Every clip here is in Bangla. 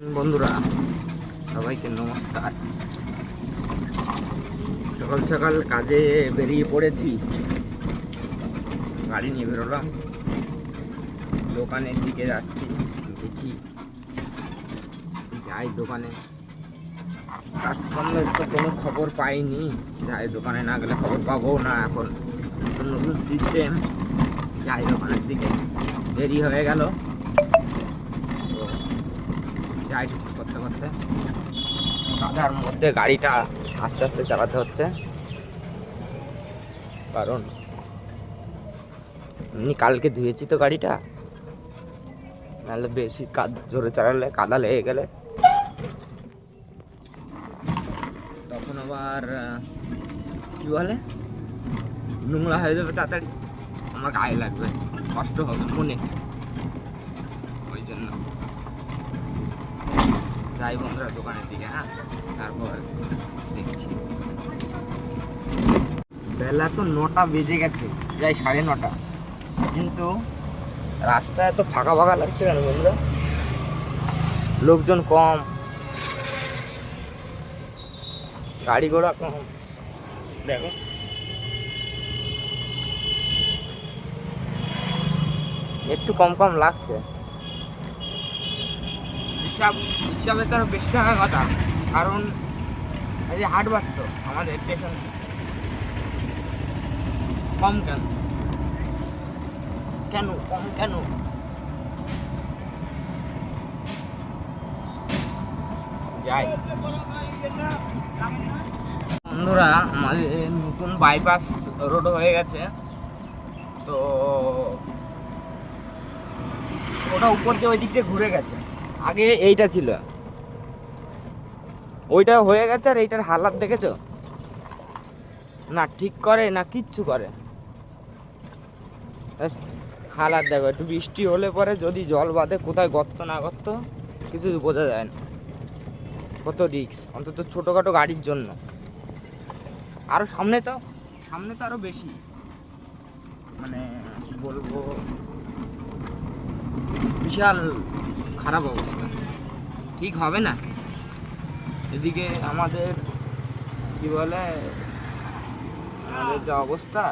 বন্ধুরা, সবাইকে নমস্কার। সকাল সকাল কাজে বেরিয়ে পড়েছি। গাড়ি নিয়ে বেরোলাম। দোকানের দিকে যাচ্ছি, দেখি যাই দোকানে। কাজকর্মের তো কোনো খবর পাইনি। যাই দোকানে না গেলে খবর পাবো না এখন। নতুন নতুন সিস্টেম যাই দোকানের দিকে। দেরি হয়ে গেল। যাই করতে করতে কাদার মধ্যে গাড়িটা আস্তে আস্তে চালাতে হচ্ছে। কারণ এমনি কালকে ধুয়েছি তো গাড়িটা। নাহলে বেশি কাদ জোরে চালালে, কাদা লেগে গেলে। তখন আবার কি বলে? নোংরা হয়ে যাবে তাড়াতাড়ি। আমার গায়ে লাগবে। কষ্ট হবে, মনে ওই জন্য যাই বন্ধুরা দোকানের দিকে হ্যাঁ? তারপর দেখছি। বেলা তো নটা বেজে গেছে, প্রায় সাড়ে নটা। কিন্তু রাস্তা এত ফাঁকা ফাঁকা লাগছে কেন বন্ধুরা? লোকজন কম। গাড়ি ঘোড়া কম। দেখো। একটু কম কম লাগছে। হিসাব হিসাবে তো বেশি থাকার কথা। কারণ এই যে হাটবার তো, আমাদের স্টেশন কম কেন? কেন, কম কেন? যাই। বন্ধুরা, আমাদের নতুন বাইপাস রোড হয়ে গেছে। তো ওটা উপর দিয়ে ওই দিক ঘুরে গেছে। আগে এইটা ছিল। ওইটা হয়ে গেছে আর এইটার হালাত দেখেছ? না ঠিক করে, না কিচ্ছু করে। হালাত দেখো, একটু বৃষ্টি হলে পরে যদি জল বাঁধে কোথায় গর্ত না গর্ত, কিছু বোঝা যায় না। কত রিক্স অন্তত ছোটোখাটো গাড়ির জন্য। আরও সামনে তো সামনে তো আরও বেশি। মানে বলব? বিশাল খারাপ অবস্থা। ঠিক হবে না? এদিকে আমাদের, কি বলে, আমাদের যা অবস্থা,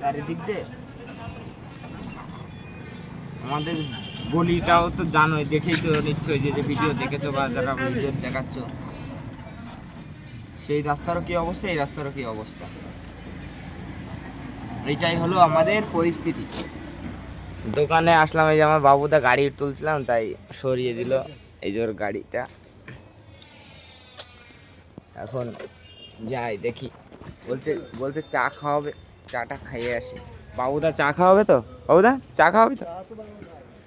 চারিদিক দিয়ে। আমাদের গলিটাও তো জানোই, দেখেই তো নিশ্চয়ই যে যে ভিডিও দেখেছ বা যারা ভিডিও দেখাচ্ছ। সেই রাস্তারও কি অবস্থা, এই রাস্তারও কি অবস্থা? এইটাই হলো আমাদের পরিস্থিতি। দোকানে আসলাম, এই যে আমার বাবুদা গাড়ি তুলছিলাম, তাই সরিয়ে দিল এই যে ওর গাড়িটা। এখন যাই, দেখি। বলতে বলতে চা খাওয়াবে, চাটা খাইয়ে আসি। বাবুদা চা খাওয়াবে তো? বাবুদা, চা খাওয়াবে তো?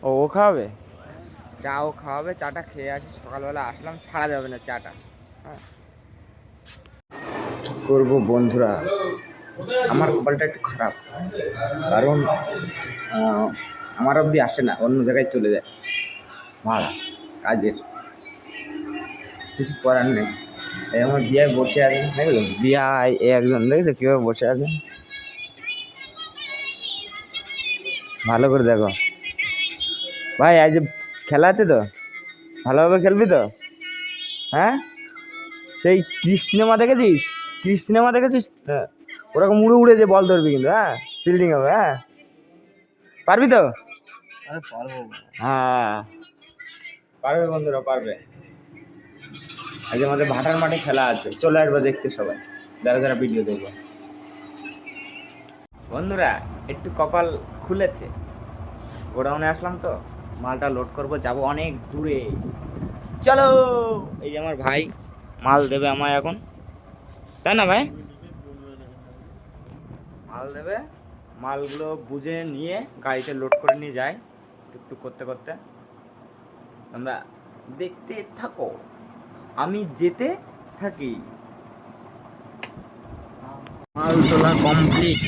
ও ও খাওয়াবে? চা ও খাওয়াবে, চাটা খেয়ে আসি, সকালবেলা আসলাম, ছাড়া যাবে না চাটা। হ্যাঁ। করব বন্ধুরা? আমার কপালটা একটু খারাপ। কারণ আমার অবধি আসে না, অন্য জায়গায় চলে যায়। ভাড়া কাজের। কিছু করার নেই। এই আমার বিয়ায় বসে আছে দেখল বিয়ায় একজন দেখছ কীভাবে বসে আছে? ভালো করে দেখো। ভাই, আজ খেলা আছে তো? ভালোভাবে খেলবি তো? হ্যাঁ? সেই ক্রিস সিনেমা দেখেছিস? ক্রিস সিনেমা দেখেছিস? হ্যাঁ। ওরকম উড়ে উড়ে যে বল ধরবি কিন্তু হ্যাঁ? ফিল্ডিং হবে হ্যাঁ? পারবি তো? হ্যাঁ। পারবে বন্ধুরা পারবে। আজ আমাদের ভাটার মাঠে খেলা আছে চলে আসবে দেখতে সবাই। যারা যারা ভিডিও দেখবে। বন্ধুরা একটু কপাল খুলেছে। গোডাউনে আসলাম তো মালটা লোড করব যাব অনেক দূরে। চলো! এই যে আমার ভাই মাল দেবে আমায় এখন। তাই না ভাই? মাল দেবে। মালগুলো বুঝে নিয়ে গাড়িতে লোড করে নিয়ে যায় টুকটুক করতে করতে। আমরা দেখতে থাকো। আমি যেতে থাকি। মাল তোলা কমপ্লিট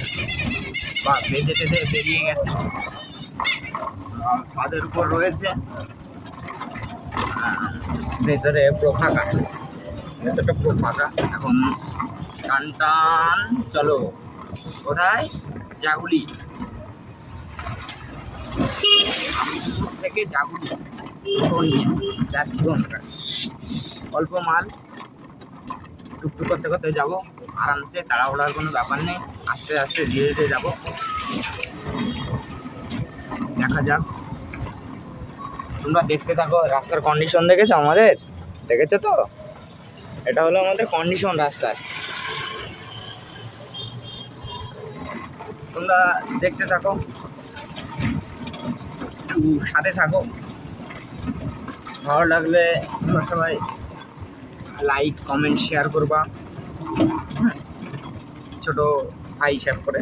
বা বেঁধে টেঁধে বেরিয়ে গেছে। ছাদের উপর রয়েছে। ভেতরে পুরো ফাঁকা। ভেতরটা পুরো ফাঁকা। এখন টান টান, চলো। কোথায় জাগুলি। থেকে জাগুলি যাচ্ছি বন্ধুরা অল্প মাল, টুকটুক করতে করতে যাব, আরামসে তাড়াহুড়ার কোনো ব্যাপার নেই, আস্তে আস্তে ধীরে ধীরে যাব। দেখা যাক। তোমরা দেখতে থাকো, রাস্তার কন্ডিশন দেখেছ আমাদের? দেখেছ তো? এটা হলো আমাদের কন্ডিশন রাস্তার। তোমরা দেখতে থাকো। একটু সাথে থাকো। ভালো লাগলে তোমরা সবাই লাইক কমেন্ট শেয়ার করবা। হুম, ছোট ভাই হিসাব করে।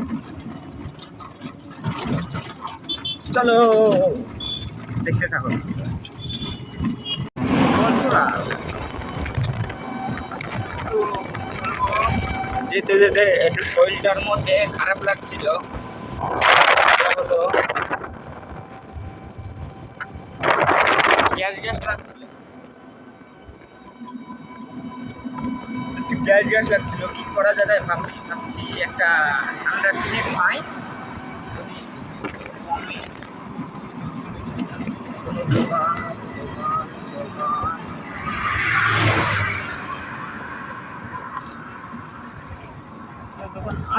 চলো দেখতে থাকো। বন্ধুরা যেতে যেতে একটু শরীরটার মধ্যে খারাপ লাগছিল। গ্যাস গ্যাস লাগছিল। গ্যাস গ্যাস লাগছিল, কি করা যায় ভাবছি ভাবছি একটা ঠান্ডা কিনে খাই। যদি কোনো দোকান দোকান কোনো দোকান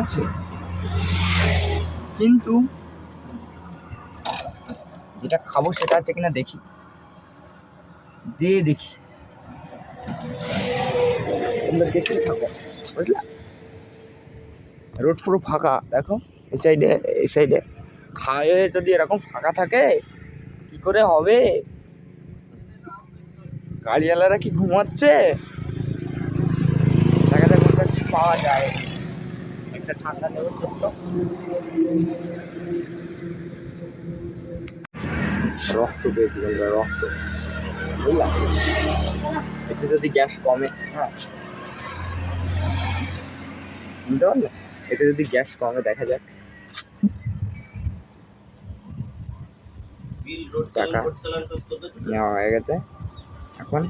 আছে। কিন্তু যেটা খাব সেটা আছে কিনা দেখি। যে দেখি। বুঝলা? রোড পুরো ফাঁকা, দেখো? এই সাইডে এই সাইডে হাইওয়ে যদি এরকম ফাঁকা থাকে, কি করে হবে? গাড়িওয়ালারা কি ঘুমাচ্ছে? দেখা যাক পাওয়া যায়। একটা ঠান্ডা নেবে ছোট্ট রক্ত পেয়েছি বন্ধুরা রক্ত। বুঝলা? এতে যদি গ্যাস কমে হ্যাঁ। বুঝতে পারলে? এতে যদি গ্যাস কমে দেখা যাক। টাকা নেওয়া হয়ে গেছে। এখন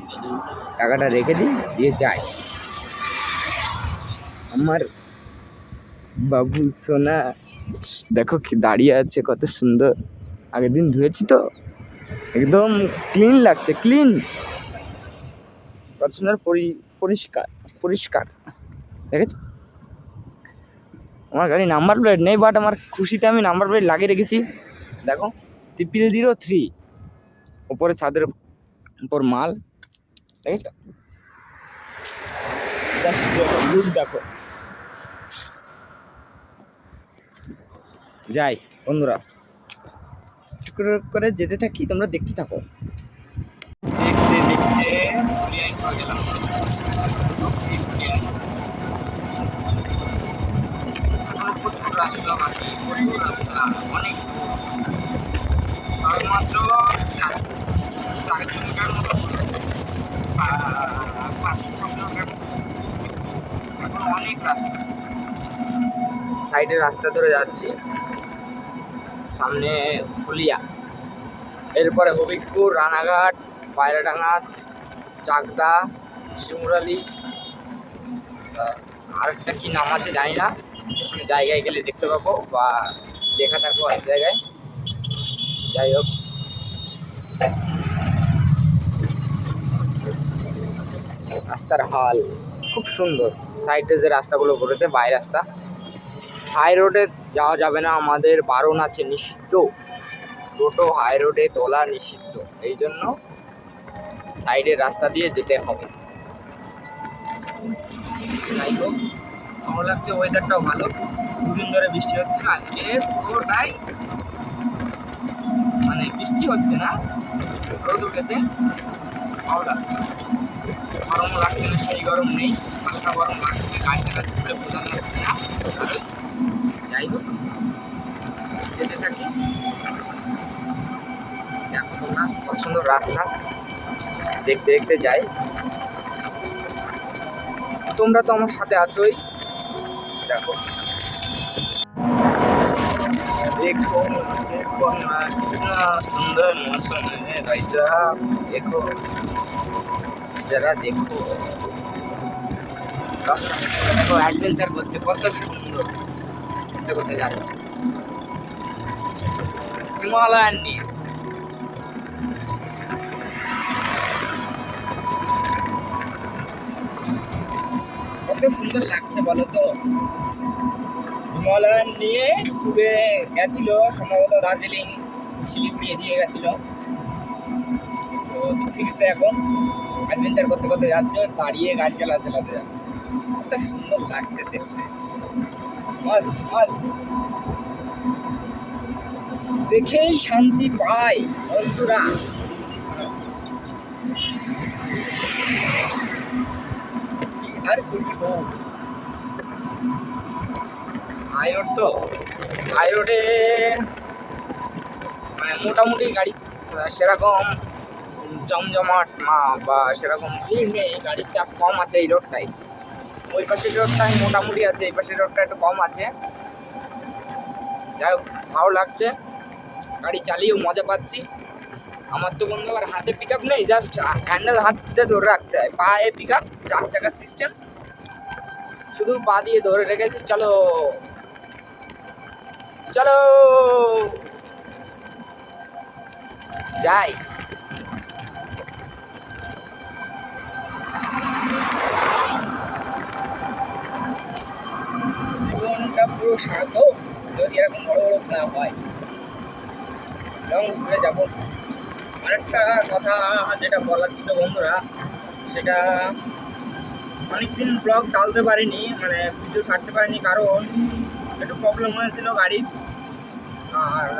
টাকাটা রেখে দিই দিয়ে যাই। আমার বাবু সোনা, দেখো কি দাঁড়িয়ে আছে কত সুন্দর। আগের দিন ধুয়েছি তো। একদম ক্লিন লাগছে ক্লিন কত সুন্দর পরি- পরিষ্কার পরিষ্কার। দেখেছ? আমার গাড়ি নাম্বার প্লেট নেই বাট আমার খুশিতে আমি নাম্বার প্লেট লাগিয়ে রেখেছি। দেখো ট্রিপল জিরো থ্রি উপরে ছাদের উপর মাল। দেখেছ? দেখো। যাই বন্ধুরা। একটু করে করে যেতে থাকি তোমরা দেখতে থাকো। দেখতে দেখতে। গেলাম ঢুকছি ফুলিয়ায়। এখনও প্রচুর রাস্তা বাকি প্রচুর রাস্তা অনেক মাত্র চার চার কিলোমিটার মতো আহ, ছ কিলোমিটার এখন অনেক রাস্তা। সাইডে রাস্তা ধরে যাচ্ছি। সামনে ফুলিয়া। এরপরে হবিবপুর, রানাঘাট, পায়রাডাঙ্গা, চাকদা, শিমুরালি। আরেকটা কি নাম আছে জানি না। জায়গায় গেলে দেখতে পাবো বা দেখা থাকব অনেক জায়গায়। যাই হোক। রাস্তার হাল খুব সুন্দর। সাইডে যে রাস্তাগুলো করেছে, বাই রাস্তা। হাই রোডে যাওয়া যাবে না, আমাদের বারণ আছে নিষিদ্ধ। টোটো হাই রোডে তোলা নিষিদ্ধ। এই জন্য সাইডের রাস্তা দিয়ে যেতে হবে। যাই হোক, ভালো লাগছে ওয়েদারটাও ভালো। দুদিন ধরে বৃষ্টি হচ্ছে না, আজকে পুরোটাই মানে বৃষ্টি হচ্ছে না, রোদ উঠেছে, ভালো লাগছে। গরম লাগছে না সেই গরম নেই হালকা গরম লাগছে গাড়ি চালাচ্ছি বলে বোঝা যাচ্ছে না যাই হোক যেতে থাকি দেখো তোমরা কত সুন্দর রাস্তা দেখতে দেখতে যাই তোমরা তো আমার সাথে আছোই দেখো देखो देखो ना कितना सुंदर मौसम है भाई साहब देखो যারা দেখব। রাস্তা। অ্যাডভেঞ্চার করছে, কত সুন্দর। চিন্তা করতে যাচ্ছে। হিমালয়ান নিয়ে কত সুন্দর লাগছে বলো তো। হিমালয়ান নিয়ে ট্যুরে গেছিল, সম্ভবত দার্জিলিং, শিলিগুড়ি দিয়ে গেছিল। তো ফিরছে এখন। অ্যাডভেঞ্চার করতে করতে যাচ্ছে দাঁড়িয়ে গাড়ি চালাতে চালাতে যাচ্ছে। কত সুন্দর লাগছে দেখতে। মাস্ট মাস্ট দেখেই শান্তি পাই, বন্ধুরা। আর হাই রোড তো হাই রোডে মানে মোটামুটি গাড়ি, সেরকম জমজমাট না বা সেরকম ভিড় নেই, গাড়ির চাপ কম আছে এই রোডটাই। ওই পাশের রোডটাই মোটামুটি আছে, এই পাশের রোডটা একটু কম আছে। যাই হোক, ভালো লাগছে। গাড়ি চালিয়েও মজা পাচ্ছি। আমার তো বন্ধু আবার হাতে পিক আপ নেই জাস্ট হ্যান্ডেল হাতে ধরে রাখতে হয়। পায়ে পিক আপ চার চাকার সিস্টেম শুধু পা দিয়ে ধরে রেখেছি, চলো। চলো। যাই। পুরো যদি এরকম বড় বড় খেলা হয়। এবং ঘুরে যাব। আরেকটা কথা যেটা বলার ছিল বন্ধুরা, সেটা অনেকদিন ব্লগ ডালতে পারিনি মানে ভিডিও ছাড়তে পারিনি কারণ একটু প্রবলেম হয়েছিল গাড়ির। আর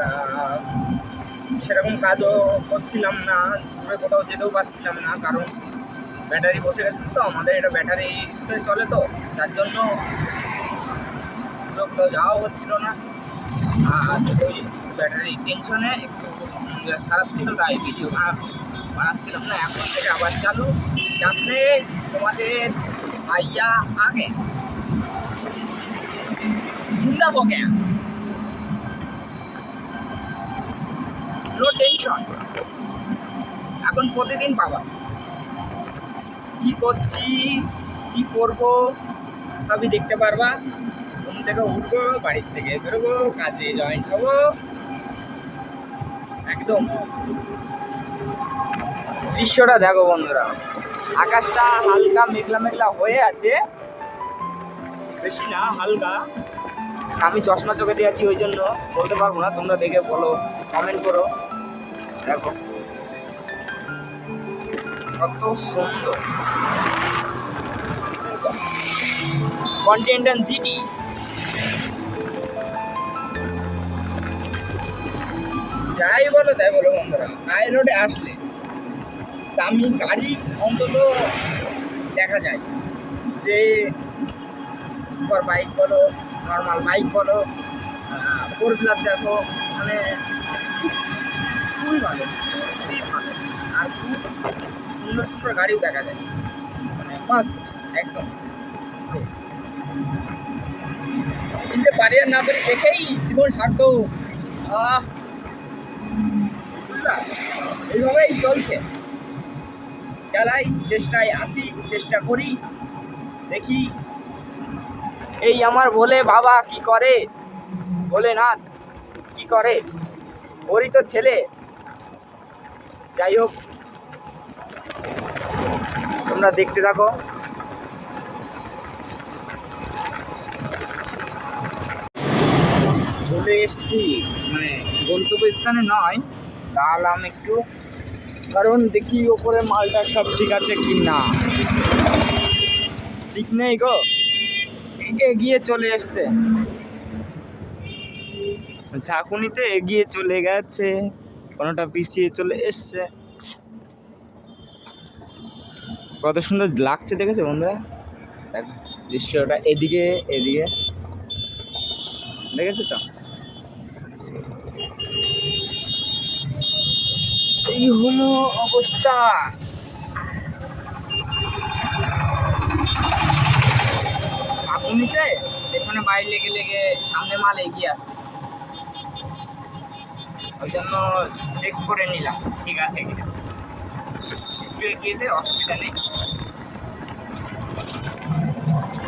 সেরকম কাজও করছিলাম না, দূরে কোথাও যেতেও পারছিলাম না কারণ ব্যাটারি বসে গেছিল তো, আমাদের এটা ব্যাটারিতে চলে তো, তার জন্য দূরে কোথাও যাওয়া হচ্ছিল না। আর ওই ব্যাটারি টেনশনে একটু মেজাজ খারাপ ছিল, তাই ভিডিও বানাচ্ছিলাম না এখন থেকে আবার চালু। যাতে তোমাদের ভাইয়া আগে জিন্দা বকে। নো টেনশন এখন প্রতিদিন পাবা। কি করছি, কি করব, সবই দেখতে পারবা। থেকে উঠবো, বাড়ির থেকে বেরোবো, কাজে জয়েন্ট হব। একদম। দৃশ্যটা দেখো বন্ধুরা। আকাশটা হালকা মেঘলা মেঘলা হয়ে আছে। বেশি না, হালকা। আমি চশমা চোখে দিয়ে আছি, ওই জন্য বলতে পারব না, তোমরা দেখে বলো কমেন্ট করো। দেখো। কত সুন্দর। কন্টেন্ট জিটি যাই বলো, তাই বলো বন্ধুরা। হাই রোডে আসলে দামি গাড়ি অন্তত দেখা যায়। যে সুপার বাইক বলো নর্মাল বাইক বলো ফোর হুইলার দেখো মানে খুবই ভালো খুবই ভালো। আর খুব সুন্দর সুন্দর গাড়িও দেখা যায়। মানে মাস্ট একদম। কিনতে পারি আর না পারি দেখেই জীবন সার্থক। আহ বুঝলা এইভাবেই চলছে। চালাই চেষ্টায় আছি, চেষ্টা করি। দেখি এই আমার বলে বাবা কি করে? বলে না কি করে? ওরই তো ছেলে। যাই হোক তোমরা দেখতে থাকো। চলে এসছি। মানে গন্তব্যস্থানে নয়। দাঁড়ালাম একটু কারণ দেখি ওপরে মালটা সব ঠিক আছে কি না। ঠিক নেই গো। এগিয়ে চলে এসছে। ঝাঁকুনিতে এগিয়ে চলে গেছে। কোনোটা পিছিয়ে চলে এসছে। কত সুন্দর লাগছে দেখেছে বন্ধুরা? দৃশ্যটা এদিকে এদিকে। দেখেছ তো? এই হলো অবস্থা। আপনিতে পেছনে বাইরে লেগে লেগে সামনে মাল এগিয়ে আসছে। ওই জন্য চেক করে নিলাম, ঠিক আছে কিনা। একটু এগিয়েছে অসুবিধা নেই।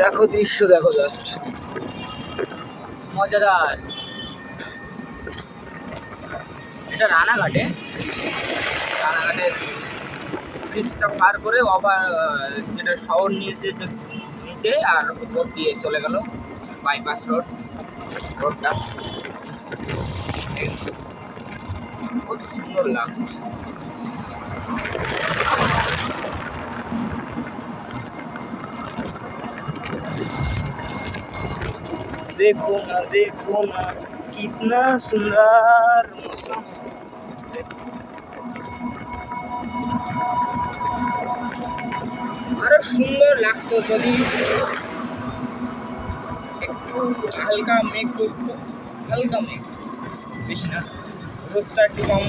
দেখো দৃশ্য, দেখো জাস্ট মজাদার। এটা রানাঘাটে রানাঘাটের ব্রিজটা পার করে আবার যেটা শহর নিয়ে যে যে নিচে আর উপর দিয়ে চলে গেল বাইপাস রোড রোডটা কত সুন্দর লাগছে देखो ना देखो ना कितना सुंदर मौसम আরও সুন্দর লাগতো যদি একটু হালকা মেঘ করতো, হালকা মেঘ। বেশি না, রোদটা একটু কম।